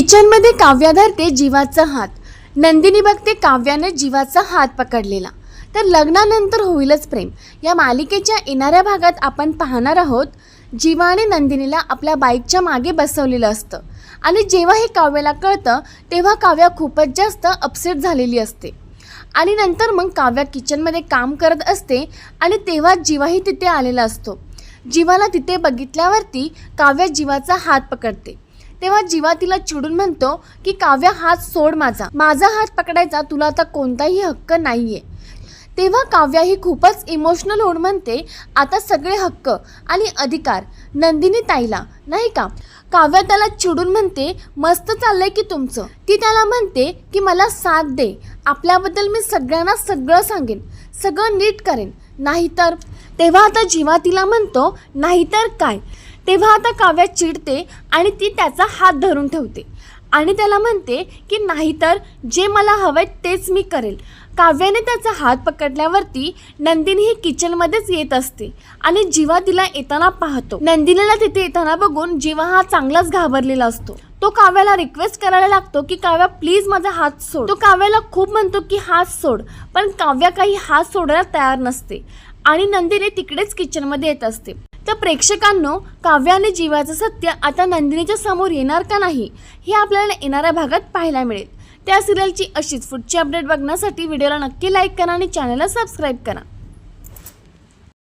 किचनमध्ये काव्या धरते जीवाचा हात. नंदिनी बघते काव्याने जीवाचा हात पकडलेला. तर लग्नानंतर होईलच प्रेम. या मालिकेच्या येणाऱ्या भागात आपण पाहणार आहोत जीवाने नंदिनीला आपल्या बाईकच्या मागे बसवलेलं असतं. आणि जेव्हा हे काव्याला कळतं तेव्हा काव्या खूपच जास्त अपसेट झालेली असते. आणि नंतर मग काव्या किचनमध्ये काम करत असते आणि तेव्हा जीवाही तिथे आलेला असतो. जीवाला तिथे बघितल्यावरती काव्या जीवाचा हात पकडते. तेव्हा जीवा तिला चिडून म्हणतो की काव्या हात सोड माझा. माझा हात पकडायचा तुला आता कोणताही हक्क नाहीये. तेव्हा काव्या ही खूपच इमोशनल होऊन म्हणते आता सगळे हक्क आणि अधिकार नंदिनी ताईला नाही का? काव्या त्याला चिडून म्हणते मस्त चाललंय की तुमचं. ती त्याला म्हणते की मला साथ दे. आपल्याबद्दल मी सगळ्यांना सगळं सांगेन. सगळं नीट करेन. नाहीतर तेव्हा आता जीवा तिला म्हणतो नाहीतर काय? तेव्हा आता काव्या चिडते आणि ती त्याचा हात धरून ठेवते. आणि त्याला म्हणते की नाहीतर जे मला हवंय तेच मी करेल. काव्याने त्याचा हात पकडल्यावरती नंदिनी ही किचनमध्येच येत असते आणि जीवा तिला येताना पाहतो. नंदिनीला तिथे येताना बघून जीवा हा चांगलाच घाबरलेला असतो. तो काव्याला रिक्वेस्ट करायला लागतो की काव्या प्लीज माझा हात सोड. तो काव्याला खूप म्हणतो की हात सोड. पण काव्या काही हात सोडायला तयार नसते आणि नंदिनी तिकडेच किचनमध्ये येत असते. तर प्रेक्षकांनो काव्य आणि जीवाचं सत्य आता नंदिनीच्या समोर येणार का नाही हे आपल्याला येणाऱ्या भागात पाहायला मिळेल. त्या सिरियलची अशीच पुढची अपडेट बघण्यासाठी व्हिडिओला नक्की लाईक करा आणि चॅनलला सबस्क्राईब करा.